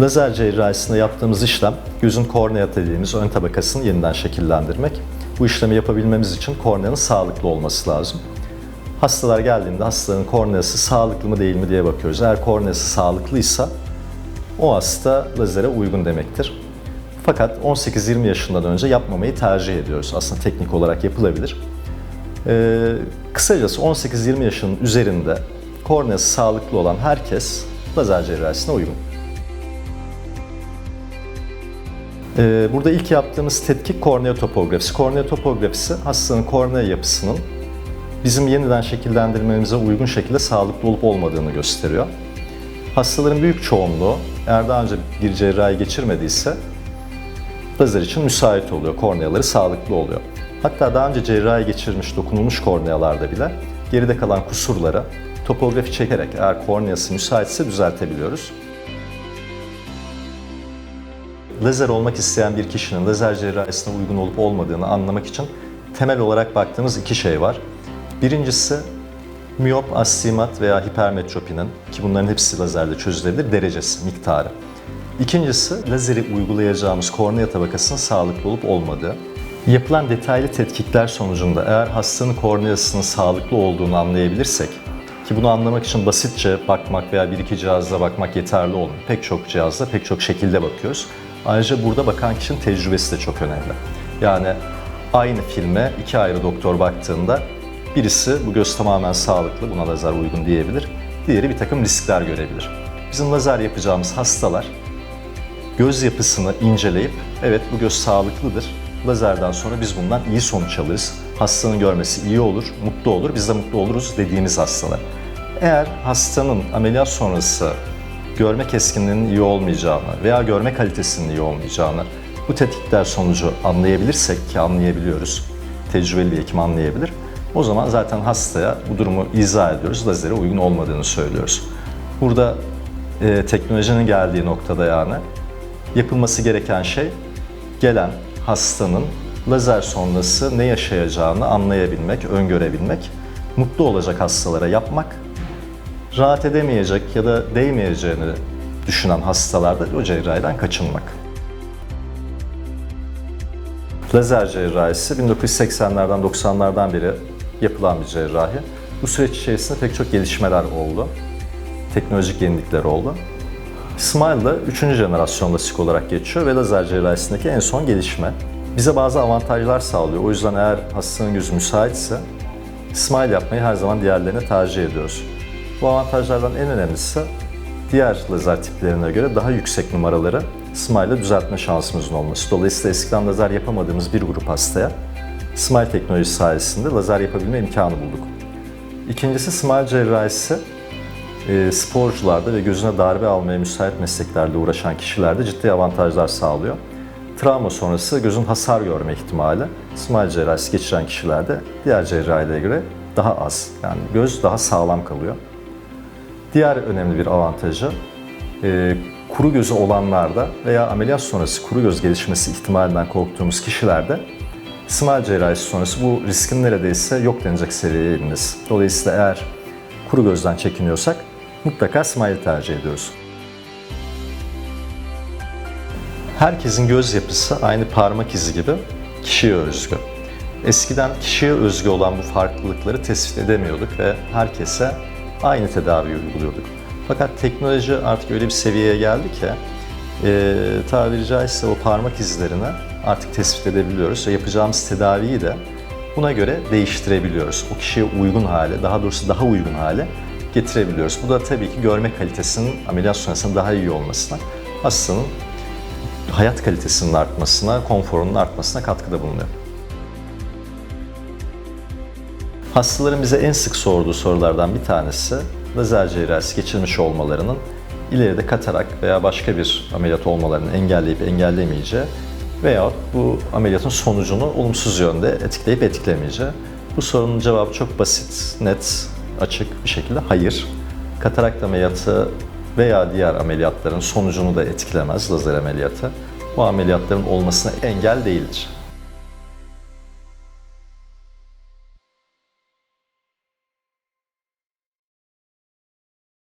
Lazer cerrahisinde yaptığımız işlem gözün kornea dediğimiz ön tabakasını yeniden şekillendirmek. Bu işlemi yapabilmemiz için korneanın sağlıklı olması lazım. Hastalar geldiğinde hastaların korneası sağlıklı mı değil mi diye bakıyoruz. Eğer korneası sağlıklıysa o hasta lazere uygun demektir. Fakat 18-20 yaşından önce yapmamayı tercih ediyoruz. Aslında teknik olarak yapılabilir. Ee, kısacası 18-20 yaşının üzerinde korneası sağlıklı olan herkes lazer cerrahisine uygun. Burada ilk yaptığımız tetkik kornea topografisi. Kornea topografisi hastanın kornea yapısının bizim yeniden şekillendirmemize uygun şekilde sağlıklı olup olmadığını gösteriyor. Hastaların büyük çoğunluğu eğer daha önce bir cerrahi geçirmediyse lazer için müsait oluyor. Korneaları sağlıklı oluyor. Hatta daha önce cerrahi geçirmiş dokunulmuş kornealarda bile geride kalan kusurları topografi çekerek eğer korneası müsaitse düzeltebiliyoruz. Lazer olmak isteyen bir kişinin lazer cerrahisine uygun olup olmadığını anlamak için temel olarak baktığımız iki şey var. Birincisi miyop, astigmat veya hipermetropinin ki bunların hepsi lazerle çözülebilir derecesi, miktarı. İkincisi lazeri uygulayacağımız kornea tabakasının sağlıklı olup olmadığı. Yapılan detaylı tetkikler sonucunda eğer hastanın korneasının sağlıklı olduğunu anlayabilirsek ki bunu anlamak için basitçe bakmak veya bir iki cihazla bakmak yeterli olmuyor. Pek çok cihazla, pek çok şekilde bakıyoruz. Ayrıca burada bakan kişinin tecrübesi de çok önemli. Yani aynı filme iki ayrı doktor baktığında birisi bu göz tamamen sağlıklı, buna lazer uygun diyebilir. Diğeri bir takım riskler görebilir. Bizim lazer yapacağımız hastalar göz yapısını inceleyip evet bu göz sağlıklıdır. Lazerden sonra biz bundan iyi sonuç alırız. Hastanın görmesi iyi olur, mutlu olur, biz de mutlu oluruz dediğimiz hastalar. Eğer hastanın ameliyat sonrası görme keskinliğinin iyi olmayacağını veya görme kalitesinin iyi olmayacağını bu tetkikler sonucu anlayabilirsek ki anlayabiliyoruz, tecrübeli bir hekim anlayabilir. O zaman zaten hastaya bu durumu izah ediyoruz, lazere uygun olmadığını söylüyoruz. Burada e, teknolojinin geldiği noktada yani yapılması gereken şey gelen hastanın lazer sonrası ne yaşayacağını anlayabilmek, öngörebilmek, mutlu olacak hastalara yapmak, rahat edemeyecek ya da değmeyeceğini düşünen hastalarda o cerrahiden kaçınmak. Lazer cerrahisi 1980'lerden 90'lardan beri yapılan bir cerrahi. Bu süreç içerisinde pek çok gelişmeler oldu. Teknolojik yenilikler oldu. Smile da 3. jenerasyon lasik olarak geçiyor ve lazer cerrahisindeki en son gelişme. Bize bazı avantajlar sağlıyor. O yüzden eğer hastanın gözü müsaitse Smile yapmayı her zaman diğerlerine tercih ediyoruz. Bu avantajlardan en önemlisi diğer lazer tiplerine göre daha yüksek numaraları Smile ile düzeltme şansımızın olması. Dolayısıyla eskiden lazer yapamadığımız bir grup hastaya Smile teknolojisi sayesinde lazer yapabilme imkanı bulduk. İkincisi Smile cerrahisi e, sporcularda ve gözüne darbe almaya müsait mesleklerle uğraşan kişilerde ciddi avantajlar sağlıyor. Travma sonrası gözün hasar görme ihtimali smile cerrahisi geçiren kişilerde diğer cerrahilere göre daha az. Yani göz daha sağlam kalıyor. Diğer önemli bir avantajı e, kuru gözü olanlarda veya ameliyat sonrası kuru göz gelişmesi ihtimalinden korktuğumuz kişilerde smile cerrahisi sonrası bu riskin neredeyse yok denecek seviyeye inmesi. Dolayısıyla eğer kuru gözden çekiniyorsak mutlaka smile tercih ediyoruz. Herkesin göz yapısı aynı parmak izi gibi kişiye özgü. Eskiden kişiye özgü olan bu farklılıkları tespit edemiyorduk ve herkese aynı tedaviyi uyguluyorduk. Fakat teknoloji artık öyle bir seviyeye geldi ki e, tabiri caizse o parmak izlerini artık tespit edebiliyoruz ve yapacağımız tedaviyi de buna göre değiştirebiliyoruz. O kişiye uygun hale, daha doğrusu daha uygun hale getirebiliyoruz. Bu da tabii ki görme kalitesinin ameliyat sonrasında daha iyi olmasına, hastanın hayat kalitesinin artmasına, konforunun artmasına katkıda bulunuyor. Hastaların bize en sık sorduğu sorulardan bir tanesi lazer cerrahisi geçirmiş olmalarının ileride katarak veya başka bir ameliyat olmalarını engelleyip engellemeyeceği veyahut bu ameliyatın sonucunu olumsuz yönde etkileyip etkilemeyeceği. Bu sorunun cevabı çok basit, net, açık bir şekilde hayır. Katarakt ameliyatı veya diğer ameliyatların sonucunu da etkilemez lazer ameliyatı. Bu ameliyatların olmasına engel değildir.